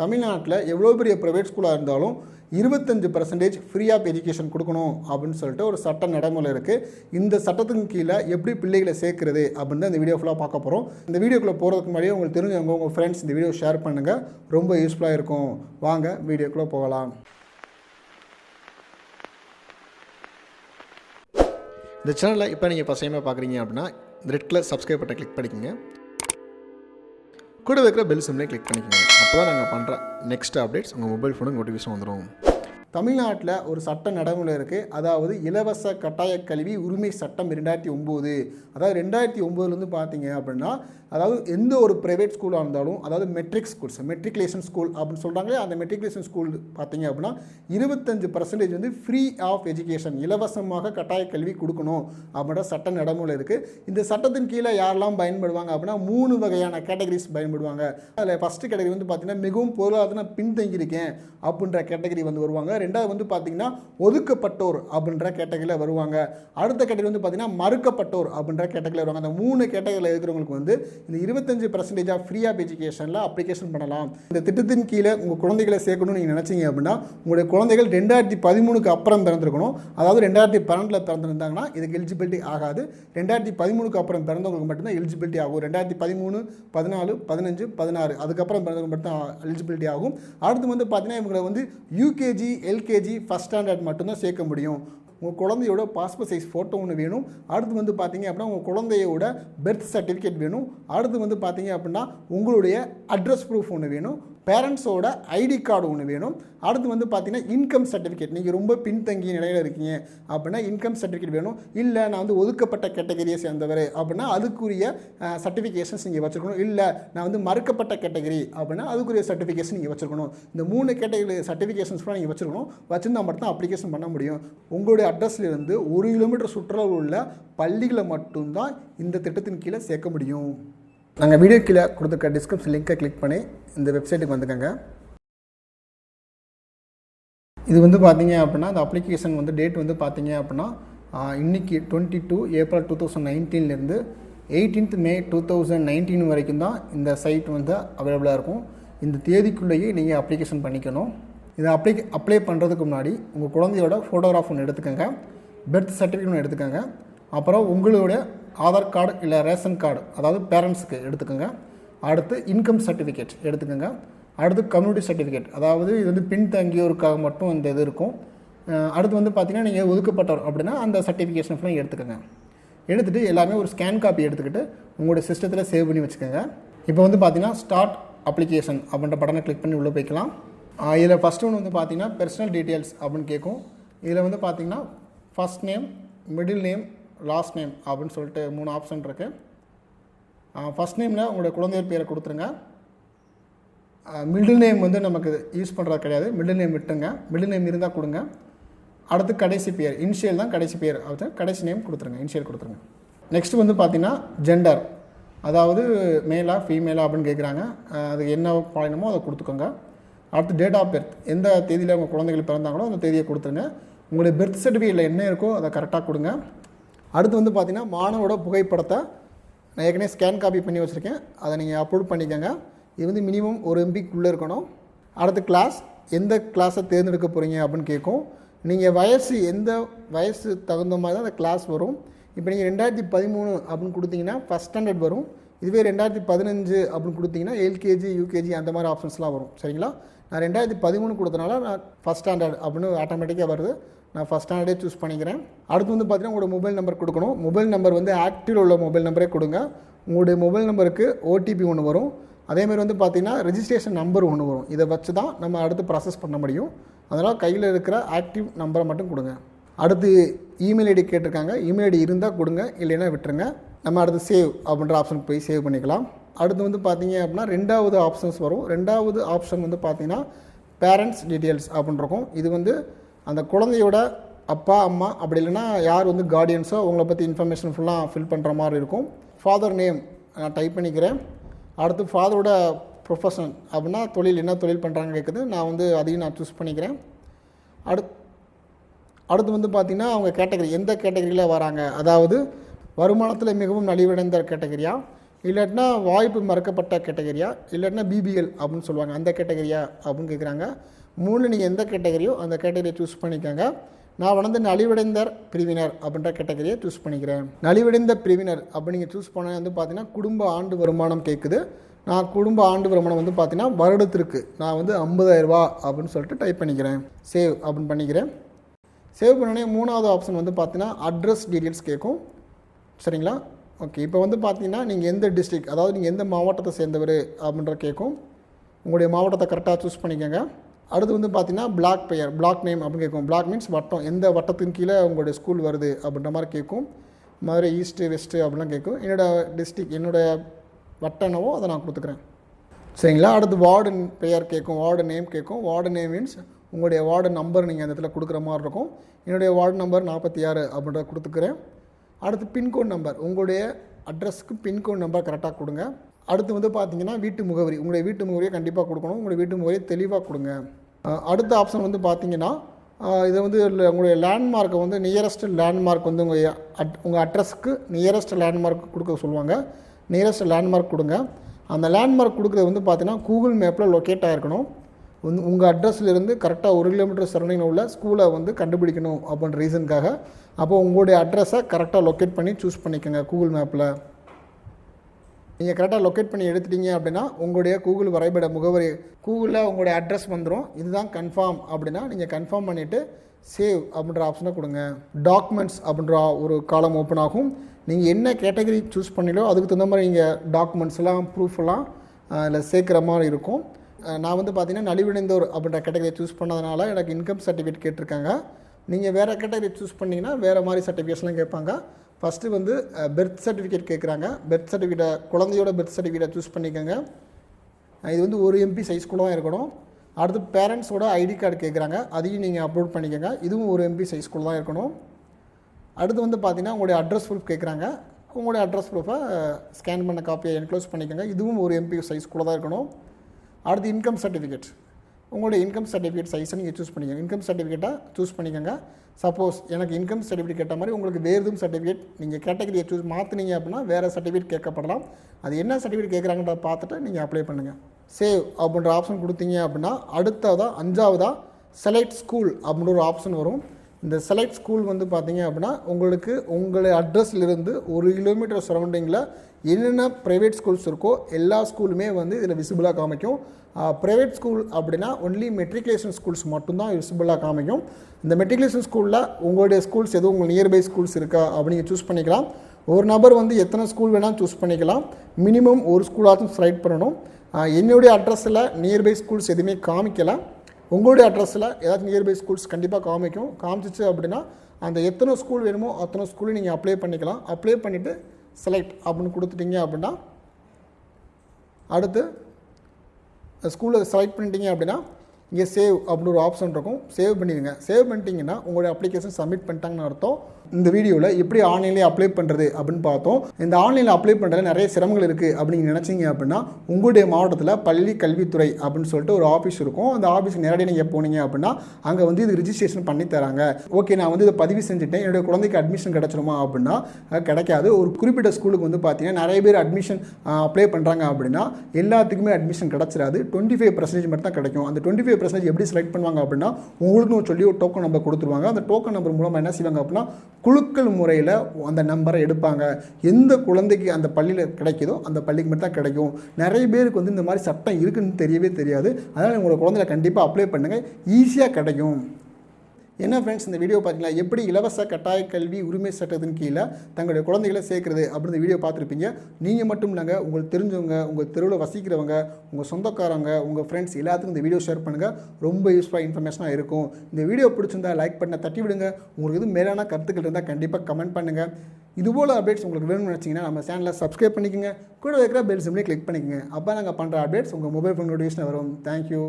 தமிழ்நாட்டில் எவ்வளோ பெரிய ப்ரைவேட் ஸ்கூலாக இருந்தாலும் இருபத்தஞ்சு பர்சன்டேஜ் ஃப்ரீ ஆஃப் எஜுகேஷன் கொடுக்கணும் அப்படின்னு சொல்லிட்டு ஒரு சட்ட நடைமுறை இருக்குது இந்த சட்டத்துக்கு கீழே எப்படி பிள்ளைகளை சேர்க்குறது அப்படின்னு தான் இந்த வீடியோ ஃபுல்லாக பார்க்க போகிறோம் இந்த வீடியோக்குள்ளே போகிறதுக்கு முன்னாடியே உங்களுக்கு தெரிஞ்சவங்க உங்கள் ஃப்ரெண்ட்ஸ் இந்த வீடியோ ஷேர் பண்ணுங்கள் ரொம்ப யூஸ்ஃபுல்லாக இருக்கும். வாங்க வீடியோக்குள்ளே போகலாம். இந்த சேனலில் இப்போ நீங்கள் ஃபஸ்ட் பார்க்குறீங்க அப்படின்னா ரெட் கலர் சப்ஸ்கிரைப் பட்டை கிளிக் பண்ணிக்கோங்க. கூட வைக்கிற பெல் சிம்லேயே கிளிக் பண்ணிக்கோங்க. அப்போ தான் நாங்கள் பண்ணுற நெக்ஸ்ட் அப்டேட்ஸ் உங்கள் மொபைல் ஃபோனுக்கு நோட்டிஃபிகேஷன் வந்துடும் தமிழ்நாட்டில் ஒரு சட்ட நடைமுறை இருக்குது அதாவது இலவச கட்டாய கல்வி உரிமை சட்டம் ரெண்டாயிரத்தி ஒம்பது. அதாவது ரெண்டாயிரத்தி ஒம்போதுலேருந்து பார்த்தீங்க அப்படின்னா அதாவது எந்த ஒரு ப்ரைவேட் ஸ்கூலாக இருந்தாலும் அதாவது மெட்ரிக் ஸ்கூல்ஸ் மெட்ரிகுலேஷன் ஸ்கூல் அப்படின்னு சொல்கிறாங்களே அந்த மெட்ரிகுலேஷன் ஸ்கூல் பார்த்தீங்க அப்படின்னா இருபத்தஞ்சு பர்சன்டேஜ் வந்து ஃப்ரீ ஆஃப் எஜுகேஷன் இலவசமாக கட்டாய கல்வி கொடுக்கணும் அப்படின்ற சட்ட நடைமுறை இருக்குது இந்த சட்டத்தின் கீழே யாரெல்லாம் பயன்படுவாங்க அப்படின்னா மூணு வகையான கேட்டகரிஸ் பயன்படுவாங்க. அதில் ஃபஸ்ட்டு கேட்டகரி வந்து பார்த்தீங்கன்னா மிகவும் பொருளாதார பின்தங்கியிருக்கேன் அப்படின்ற கேட்டகரி வந்து வருவாங்க. ரெண்டாவது வந்து பார்த்தீங்கன்னா ஒதுக்கப்பட்டோர் அப்படின்ற கேட்டகரியில் வருவாங்க. அடுத்த கேட்டகரி வந்து பார்த்தீங்கன்னா மறுக்கப்பட்டோர் அப்படின்ற கேட்டகரியில் வருவாங்க. அந்த மூணு கேட்டகரியில் இருக்கிறவங்களுக்கு வந்து இந்த இருபத்தஞ்சு பர்சன்டேஜ் ஆஃப் ஃப்ரீ ஆஃப் எஜுகேஷனில் அப்ளிகேஷன் பண்ணலாம். இந்த திட்டத்தின் கீழே உங்கள் குழந்தைகளை சேர்க்கணும்னு நீங்கள் நினச்சிங்க அப்படின்னா உங்களுடைய குழந்தைகள் ரெண்டாயிரத்தி பதிமூணுக்கு அப்புறம் பிறந்திருக்கணும். அதாவது ரெண்டாயிரத்தி பன்னெண்டில் பிறந்திருந்தாங்கன்னா இதுக்கு எலிஜிபிலிட்டி ஆகாது. ரெண்டாயிரத்தி பதிமூணுக்கு அப்புறம் பிறந்தவங்களுக்கு மட்டும்தான் எலிஜிபிலிட்டி ஆகும். ரெண்டாயிரத்தி பதிமூணு பதினாலு பதினஞ்சு பதினாறு அதுக்கப்புறம் பிறந்தவங்க மட்டும் எலிஜிபிலிட்டி ஆகும். அடுத்து வந்து பார்த்தீங்கன்னா இவங்களை வந்து யூகேஜி எல்கேஜி ஃபஸ்ட் ஸ்டாண்டர்ட் மட்டும்தான் சேர்க்க முடியும். உங்கள் குழந்தையோட பாஸ்போர்ட் சைஸ் ஃபோட்டோ ஒன்று வேணும். அடுத்து வந்து பார்த்தீங்க அப்படின்னா உங்கள் குழந்தையோட பெர்த் சர்டிஃபிகேட் வேணும். அடுத்து வந்து பார்த்தீங்க அப்படின்னா உங்களுடைய அட்ரஸ் ப்ரூஃப் ஒன்று வேணும். பேரண்ட்ஸோட ஐடி கார்டு ஒன்று வேணும். அடுத்து வந்து பார்த்தீங்கன்னா இன்கம் சர்டிஃபிகேட் நீங்கள் ரொம்ப பின்தங்கிய நிலையில் இருக்கீங்க அப்படின்னா இன்கம் சர்டிஃபிகேட் வேணும். இல்லை நான் வந்து ஒதுக்கப்பட்ட கேட்டகரியை சேர்ந்தவர் அப்படின்னா அதுக்குரிய சர்டிஃபிகேஷன்ஸ் நீங்கள் வச்சுருக்கணும். இல்லை நான் வந்து மறுக்கப்பட்ட கேட்டகரி அப்படின்னா அதுக்குரிய சர்டிஃபிகேஷன் நீங்கள் வச்சுருக்கணும். இந்த மூணு கேட்டகரி கூட நீங்கள் வச்சுருக்கணும். வச்சுருந்தா மட்டும் அப்ளிகேஷன் பண்ண முடியும். உங்களுடைய அட்ரஸ்லேருந்து ஒரு கிலோமீட்டர் சுற்றுலாவில் உள்ள பள்ளிகளை மட்டும்தான் இந்த திட்டத்தின் கீழே சேர்க்க முடியும். நாங்கள் வீடியோ கீழே கொடுத்துருக்க டிஸ்கிரிப்ஷன் லிங்கை கிளிக் பண்ணி இந்த வெப்சைட்டுக்கு வந்துக்கோங்க. இது வந்து பார்த்தீங்க அப்படின்னா இந்த அப்ளிகேஷன் வந்து டேட் வந்து பார்த்தீங்க அப்படின்னா இன்றைக்கி twenty two April two thousand நைன்டீன்லேருந்து eighteenth May two thousand nineteen வரைக்கும் தான் இந்த சைட் வந்து அவைலபிளாக இருக்கும். இந்த தேதிக்குள்ளேயே நீங்கள் அப்ளிகேஷன் பண்ணிக்கணும். இதை அப்ளை அப்ளை பண்ணுறதுக்கு முன்னாடி உங்கள் குழந்தையோட ஃபோட்டோகிராஃப் ஒன்று எடுத்துக்கோங்க. பெர்த் சர்டிஃபிகேட் ஒன்று எடுத்துக்கோங்க. அப்புறம் உங்களுடைய ஆதார் கார்டு இல்லை ரேஷன் கார்டு அதாவது பேரண்ட்ஸுக்கு எடுத்துக்கோங்க. அடுத்து இன்கம் சர்டிஃபிகேட் எடுத்துக்கோங்க. அடுத்து கம்யூனிட்டி சர்டிஃபிகேட் அதாவது இது வந்து பின்தங்கியோருக்காக மட்டும் இந்த இது இருக்கும். அடுத்து வந்து பார்த்திங்கன்னா நீங்கள் ஒதுக்கப்பட்டவர் அப்படின்னா அந்த சர்டிஃபிகேஷன் ஃபுல்லாக எடுத்துக்கோங்க. எடுத்துகிட்டு எல்லாமே ஒரு ஸ்கேன் காப்பி எடுத்துக்கிட்டு உங்களுடைய சிஸ்டத்தில் சேவ் பண்ணி வச்சுக்கோங்க. இப்போ வந்து பார்த்திங்கன்னா ஸ்டார்ட் அப்ளிகேஷன் அப்படின்ற பட்டனை கிளிக் பண்ணி உள்ளே போய்க்கலாம். இதில் ஃபஸ்ட் ஒன்று வந்து பார்த்தீங்கன்னா பர்சனல் டீட்டெயில்ஸ் அப்படின்னு கேட்கும் இதில் வந்து பார்த்தீங்கன்னா first name middle name last name அப்படின்னு சொல்லிட்டு மூணு ஆப்ஷன் இருக்குது ஃபஸ்ட் நேமில் உங்களுடைய குழந்தையர் பேரை கொடுத்துருங்க. மிடில் நேம் வந்து நமக்கு யூஸ் பண்ணுறது கிடையாது. மிடில் நேம் விட்டுங்க மிடில் நேம் இருந்தால் கொடுங்க. அடுத்து கடைசி பேர் இனிஷியல் தான் கடைசி பேர் அது கடைசி நேம் கொடுத்துருங்க. இனிஷியல் கொடுத்துருங்க. நெக்ஸ்ட் வந்து பார்த்தீங்கன்னா ஜெண்டர் அதாவது மேலா ஃபீமேலா அப்படின்னு கேட்குறாங்க அது என்ன பாலினமோ அதை கொடுத்துக்கோங்க. அடுத்து டேட் ஆஃப் பெர்த் எந்த தேதியில் உங்கள் குழந்தைகள் பிறந்தாங்களோ அந்த தேதியை கொடுத்துருங்க. உங்களுடைய பெர்த் சர்டிஃபிகேட்டில் என்ன இருக்கோ அதை கரெக்டாக கொடுங்க. அடுத்து வந்து பார்த்தீங்கன்னா மாணவோட புகைப்படத்தை நான் ஏற்கனவே ஸ்கேன் காப்பி பண்ணி வச்சுருக்கேன். அதை நீங்கள் அப்லோட் பண்ணிக்கோங்க. இது வந்து மினிமம் ஒரு எம்பிக்குள்ளே இருக்கணும். அடுத்த கிளாஸ் எந்த கிளாஸை தேர்ந்தெடுக்க போகிறீங்க அப்படின்னு கேட்கும். நீங்கள் வயசு எந்த வயசு தகுந்த மாதிரி தான் அந்த கிளாஸ் வரும். இப்போ நீங்கள் ரெண்டாயிரத்தி பதிமூணு அப்படின்னு கொடுத்தீங்கன்னா ஃபஸ்ட் ஸ்டாண்டர்ட் வரும். இதுவே ரெண்டாயிரத்தி பதினஞ்சு அப்படின்னு கொடுத்தீங்கன்னா எல்கேஜி யூகேஜி அந்த மாதிரி ஆப்ஷன்ஸ்லாம் வரும். சரிங்களா? நான் ரெண்டாயிரத்தி பதிமூணு கொடுத்தனால நான் ஃபஸ்ட் ஸ்டாண்டர்ட் அப்படின்னு ஆட்டோமேட்டிக்காக வருது. நான் ஃபஸ்ட் ஸ்டாண்டர்டே சூஸ் பண்ணிக்கிறேன். அடுத்து வந்து பார்த்தீங்கன்னா உங்களோட மொபைல் நம்பர் கொடுக்கணும். மொபைல் நம்பர் வந்து ஆக்டிவ் உள்ள மொபைல் நம்பரே கொடுங்க. உங்களுடைய மொபைல் நம்பருக்கு ஓடிபி ஒன்று வரும். அதேமாதிரி வந்து பார்த்திங்கன்னா ரெஜிஸ்ட்ரேஷன் நம்பர் ஒன்று வரும். இதை வச்சு தான் நம்ம அடுத்து ப்ராசஸ் பண்ண முடியும். அதனால் கையில் இருக்கிற ஆக்டிவ் நம்பரை மட்டும் கொடுங்க. அடுத்து இமெயில் ஐடி கேட்டிருக்காங்க. இமெயில் ஐடி இருந்தால் கொடுங்க. இல்லைன்னா விட்டுருங்க. நம்ம அடுத்து சேவ் அப்படின்ற ஆப்ஷனுக்கு போய் சேவ் பண்ணிக்கலாம். அடுத்து வந்து பார்த்தீங்க அப்படின்னா ரெண்டாவது ஆப்ஷன்ஸ் வரும். ரெண்டாவது ஆப்ஷன் வந்து பார்த்தீங்கன்னா பேரண்ட்ஸ் டீட்டெயில்ஸ் அப்படின்னு இருக்கும். இது வந்து அந்த குழந்தையோட அப்பா அம்மா அப்படி இல்லைன்னா யார் வந்து கார்டியன்ஸோ உங்களை பற்றி இன்ஃபர்மேஷன் ஃபுல்லாக ஃபில் பண்ணுற மாதிரி இருக்கும். ஃபாதர் நேம் நான் டைப் பண்ணிக்கிறேன். அடுத்து ஃபாதரோட ப்ரொஃபஷன் அப்படின்னா தொழில் என்ன தொழில் பண்ணுறாங்க கேட்குது நான் வந்து அதையும் நான் சூஸ் பண்ணிக்கிறேன். அடுத் அடுத்து வந்து பார்த்திங்கன்னா அவங்க கேட்டகரி எந்த கேட்டகரியில் வராங்க? அதாவது வருமானத்தில் மிகவும் நலிவடைந்த கேட்டகரியாக இல்லாட்டினா வாய்ப்பு மறக்கப்பட்ட கேட்டகரியா? இல்லாட்டினா பிபிஎல் அப்படின்னு சொல்லுவாங்க. அந்த கேட்டகரியா அப்படின்னு கேட்குறாங்க மூணு நீங்கள் எந்த கேட்டகரியோ அந்த கேட்டகரியை சூஸ் பண்ணிக்கோங்க. நான் வந்து நலிவடைந்த பிரிவினர் அப்படின்ற கேட்டகரியை சூஸ் பண்ணிக்கிறேன். நலிவடைந்த பிரிவினர் அப்படி நீங்கள் சூஸ் பண்ண வந்து பார்த்தீங்கன்னா குடும்ப ஆண்டு வருமானம் கேட்குது நான் குடும்ப ஆண்டு வருமானம் வந்து பார்த்தீங்கன்னா வருடத்திற்கு நான் வந்து 50000 அப்படின்னு சொல்லிட்டு டைப் பண்ணிக்கிறேன். சேவ் அப்படின்னு பண்ணிக்கிறேன். சேவ் பண்ணோடனே மூணாவது ஆப்ஷன் வந்து பார்த்தீங்கன்னா அட்ரஸ் டீட்டெயில்ஸ் கேட்கும் சரிங்களா? ஓகே இப்போ வந்து பார்த்தீங்கன்னா நீங்கள் எந்த டிஸ்ட்ரிக் அதாவது நீங்கள் எந்த மாவட்டத்தை சேர்ந்தவர் அப்படின்ற கேட்கும் உங்களுடைய மாவட்டத்தை கரெக்டாக சூஸ் பண்ணிக்கோங்க. அடுத்து வந்து பார்த்தீங்கன்னா பிளாக் பெயர் பிளாக் நேம் அப்படின்னு கேட்கும் பிளாக் மீன்ஸ் வட்டம். எந்த வட்டத்தின் கீழே உங்களுடைய ஸ்கூல் வருது அப்படின்ற மாதிரி கேட்கும் மதுரை ஈஸ்ட்டு வெஸ்ட்டு அப்படிலாம் கேட்கும் என்னோடய டிஸ்ட்ரிக் என்னுடைய வட்டம் என்னவோ அதை நான் கொடுத்துக்கிறேன். சரிங்களா? அடுத்து வார்டு பெயர் கேட்கும் வார்டு நேம் கேட்கும் வார்டு நேம் மீன்ஸ் உங்களுடைய வார்டு நம்பர் நீங்கள் அந்த இடத்துல கொடுக்குற மாதிரி இருக்கும். என்னுடைய வார்டு நம்பர் நாற்பத்தி ஆறு அப்படின்றத கொடுத்துக்கிறேன். அடுத்து பின்கோட் நம்பர் உங்களுடைய அட்ரஸ்க்கு பின்கோட் நம்பர் கரெக்டாக கொடுங்க. அடுத்து வந்து பார்த்தீங்கன்னா வீட்டு முகவரி. உங்களுடைய வீட்டு முகவரியை கண்டிப்பாக கொடுக்கணும். உங்களுடைய வீட்டு முகவரியை தெளிவாக கொடுங்க. அடுத்த ஆப்ஷன் வந்து பார்த்தீங்கன்னா இதை இது வந்து உங்களுடைய லேண்ட்மார்க்கை வந்து நியரஸ்ட் லேண்ட்மார்க் வந்து உங்கள் அட் உங்கள் அட்ரஸ்க்கு நியரஸ்ட் லேண்ட்மார்க் கொடுக்க சொல்லுவாங்க. நியரஸ்ட் லேண்ட்மார்க் கொடுங்க. அந்த லேண்ட்மார்க் கொடுக்குறது வந்து பார்த்தீங்கன்னா கூகுள் மேப்பில் லொக்கேட் ஆகிருக்கணும் வந்து உங்கள் அட்ரஸ்லேருந்து கரெக்டாக ஒரு கிலோமீட்டர் சரௌண்டிங்கில் உள்ள ஸ்கூலை வந்து கண்டுபிடிக்கணும் அப்படின்ற ரீசனுக்காக அப்போ உங்களுடைய அட்ரஸை கரெக்டாக லொக்கேட் பண்ணி சூஸ் பண்ணிக்கோங்க கூகுள் மேப்பில் நீங்கள் கரெக்டாக லொக்கேட் பண்ணி எடுத்துட்டீங்க அப்படின்னா உங்களுடைய கூகுள் வரைபட முகவரி கூகுளில் உங்களுடைய அட்ரஸ் வந்துடும் இதுதான் கன்ஃபார்ம் அப்படின்னா நீங்கள் கன்ஃபார்ம் பண்ணிவிட்டு சேவ் அப்படின்ற ஆப்ஷனை கொடுங்க. டாக்குமெண்ட்ஸ் அப்படின்ற ஒரு காலம் ஓப்பன் ஆகும். நீங்கள் என்ன கேட்டகரி சூஸ் பண்ணிலோ அதுக்கு தகுந்த மாதிரி நீங்கள் டாக்குமெண்ட்ஸ்லாம் ப்ரூஃப்லாம் அதில் சேர்க்குற மாதிரி இருக்கும். நான் வந்து பார்த்தீங்கன்னா நலிவடைந்தோர் அப்படின்ற கேட்டகரியை சூஸ் பண்ணதுனால எனக்கு இன்கம் சர்டிஃபிகேட் கேட்டிருக்காங்க. நீங்கள் வேறு கேட்டகரி சூஸ் பண்ணிங்கன்னா வேறு மாதிரி சர்டிஃபிகேட்ஸ்லாம் கேட்பாங்க. ஃபஸ்ட்டு வந்து பெர்த் சர்டிஃபிகேட் கேட்குறாங்க. பெர்த் சர்டிஃபிகேட்டை குழந்தையோட பெர்த் சர்டிஃபிகேட்டை சூஸ் பண்ணிக்கோங்க. இது வந்து ஒரு எம்பி சைஸ்குள்ள தான் இருக்கணும். அடுத்து பேரண்ட்ஸோட ஐடி கார்டு கேட்குறாங்க. அதையும் நீங்கள் அப்லோட் பண்ணிக்கோங்க. இதுவும் ஒரு எம்பி சைஸ்குள்ள தான் இருக்கணும். அடுத்து வந்து பார்த்தீங்கன்னா உங்களுடைய அட்ரஸ் ப்ரூஃப் கேட்குறாங்க. உங்களுடைய அட்ரஸ் ப்ரூஃபை ஸ்கேன் பண்ண காப்பியை என்க்ளோஸ் பண்ணிக்கோங்க. இதுவும் ஒரு எம்பி சைஸ்குள்ள தான் இருக்கணும். அடுத்து இன்கம் சர்டிஃபிகேட் உங்களுடைய இன்கம் சர்டிஃபிகேட் சைஸை நீங்கள் சூஸ் பண்ணிக்கோங்க. இன்கம் சர்டிஃபிகேட்டாக சூஸ் பண்ணிக்கோங்க. சப்போஸ் எனக்கு இன்கம் சர்டிஃபிகேட் கேட்ட மாதிரி உங்களுக்கு வேறு எதுவும் சர்டிஃபிகேட் நீங்கள் கேட்டகரியை சூஸ் மாற்றினீங்க அப்படின்னா வேறு சர்டிஃபிகேட் கேட்கப்படலாம். அது என்ன சர்டிஃபிகேட் கேட்குறாங்கன்றத பார்த்துட்டு நீங்கள் அப்ளை பண்ணுங்கள் சேவ் அப்படின்ற ஆப்ஷன் கொடுத்தீங்க அப்படின்னா அடுத்ததாக அஞ்சாவதாக செலக்ட் ஸ்கூல் அப்படின்ற ஒரு ஆப்ஷன் வரும். இந்த செலக்ட் ஸ்கூல் வந்து பார்த்தீங்க அப்படின்னா உங்களுக்கு உங்களுடைய அட்ரஸ்லேருந்து ஒரு கிலோமீட்டர் சரௌண்டிங்கில் என்னென்ன ப்ரைவேட் ஸ்கூல்ஸ் இருக்கோ எல்லா ஸ்கூலுமே வந்து இதில் விசிபிளாக காமிக்கும். ப்ரைவேட் ஸ்கூல் அப்படின்னா ஒன்லி மெட்ரிகுலேஷன் ஸ்கூல்ஸ் மட்டும்தான் விசிபிளாக காமிக்கும். இந்த மெட்ரிகுலேஷன் ஸ்கூலில் உங்களுடைய ஸ்கூல்ஸ் எதுவும் உங்கள் நியர்பை ஸ்கூல்ஸ் இருக்கா அப்படிங்க சூஸ் பண்ணிக்கலாம். ஒரு நபர் வந்து எத்தனை ஸ்கூல் வேணால் சூஸ் பண்ணிக்கலாம். மினிமம் ஒரு ஸ்கூலாச்சும் செலக்ட் பண்ணணும். என்னுடைய அட்ரஸில் நியர்பை ஸ்கூல்ஸ் எதுவுமே காமிக்கலாம் உங்களுடைய அட்ரஸில் ஏதாச்சும் நியர்பை ஸ்கூல்ஸ் கண்டிப்பாக காமிக்கும். காமிச்சிச்சு அப்படின்னா அந்த எத்தனை ஸ்கூல் வேணுமோ அத்தனை ஸ்கூலையும் நீங்கள் அப்ளை பண்ணிக்கலாம். அப்ளை பண்ணிவிட்டு செலக்ட் அப்படின்னு கொடுத்துட்டீங்க அப்படின்னா அடுத்து ஸ்கூலில் செலக்ட் பண்ணிட்டீங்க அப்படின்னா இங்கே சேவ் அப்படின்னு ஒரு ஆப்ஷன் இருக்கும். சேவ் பண்ணிடுங்க. சேவ் பண்ணிட்டீங்கன்னா உங்களுடைய அப்ளிகேஷன் சப்மிட் பண்ணிட்டாங்கன்னு அர்த்தம். இந்த வீடியோவில் எப்படி ஆன்லைன்லேயே அப்ளை பண்ணுறது அப்படின்னு பார்த்தோம். இந்த ஆன்லைனில் அப்ளை பண்ணுறதுல நிறைய சிரமங்கள் இருக்குது அப்படின்னு நினச்சிங்க அப்படின்னா உங்களுடைய மாவட்டத்தில் பள்ளி கல்வித்துறை அப்படின்னு சொல்லிட்டு ஒரு ஆஃபீஸ் இருக்கும். அந்த ஆஃபீஸ் நேரடியாக நீங்கள் போனீங்க அப்படின்னா அங்கே வந்து இது ரிஜிஸ்ட்ரேஷன் பண்ணி தராங்க. ஓகே நான் வந்து இதை பதிவு செஞ்சுட்டேன். என்னுடைய குழந்தைக்கு அட்மிஷன் கிடச்சிருமா அப்படின்னா கிடைக்காது. ஒரு குறிப்பிட்ட ஸ்கூலுக்கு வந்து பார்த்தீங்கன்னா நிறைய பேர் அட்மிஷன் அப்ளை பண்ணுறாங்க அப்படின்னா எல்லாத்துக்குமே அட்மிஷன் கிடச்சிடாது. டுவெண்ட்டி ஃபைவ் பர்சன்டேஜ் மட்டும் தான் கிடைக்கும். அந்த டுவெண்ட்டி ஃபைவ் பர்சன்டேஜ் எப்படி செலக்ட் பண்ணுவாங்க அப்படின்னா உங்களுக்குன்னு சொல்லி ஒரு டோக்கன் நம்பர் கொடுத்துருவாங்க. அந்த டோக்கன் நம்பர் மூலமாக என்ன செய்வாங்க அப்படின்னா குழுக்கள் முறையில் அந்த நம்பரை எடுப்பாங்க. எந்த குழந்தைக்கு அந்த பள்ளியில் கிடைக்குதோ அந்த பள்ளிக்கு மட்டும் தான் கிடைக்கும். நிறைய பேருக்கு வந்து இந்த மாதிரி சட்டம் இருக்குன்னு தெரியவே தெரியாது. அதனால் உங்களோட குழந்தைய கண்டிப்பாக அப்ளை பண்ணுங்கள் ஈஸியாக கிடைக்கும். என்ன ஃப்ரெண்ட்ஸ் இந்த வீடியோ பார்த்தீங்களா எப்படி இலவச கட்டாய கல்வி உரிமை சட்டத்தின் கீழே தங்களுடைய குழந்தைகளை சேர்க்குறது அப்படின்னு வீடியோ பார்த்துருப்பீங்க. நீங்கள் மட்டும் இல்லைங்க உங்களுக்கு தெரிஞ்சவங்க உங்கள் தெருவில் வசிக்கிறவங்க உங்கள் சொந்தக்காரங்க உங்கள் ஃப்ரெண்ட்ஸ் எல்லாத்துக்கும் இந்த வீடியோ ஷேர் பண்ணுங்கள் ரொம்ப யூஸ்ஃபுல்லாக இன்ஃபர்மேஷனாக இருக்கும். இந்த வீடியோ பிடிச்சிருந்தா லைக் பண்ண தட்டி விடுங்க. உங்களுக்கு எதுவும் மேலான கருத்துக்கள் இருந்தால் கண்டிப்பாக கமெண்ட் பண்ணுங்கள் இதுபோல் அப்டேட்ஸ் உங்களுக்கு வேணும்னு நினச்சிங்கன்னா நம்ம சேனலை சப்ஸ்கிரைப் பண்ணிக்கோங்க. கூட இருக்கிற பெல் சிம்லேயே கிளிக் பண்ணிக்கோங்க. அப்போ நாங்கள் பண்ணுற அப்டேட்ஸ் உங்கள் மொபைல் ஃபோன் நோட்டிஃபிகேஷன் வரும். Thank you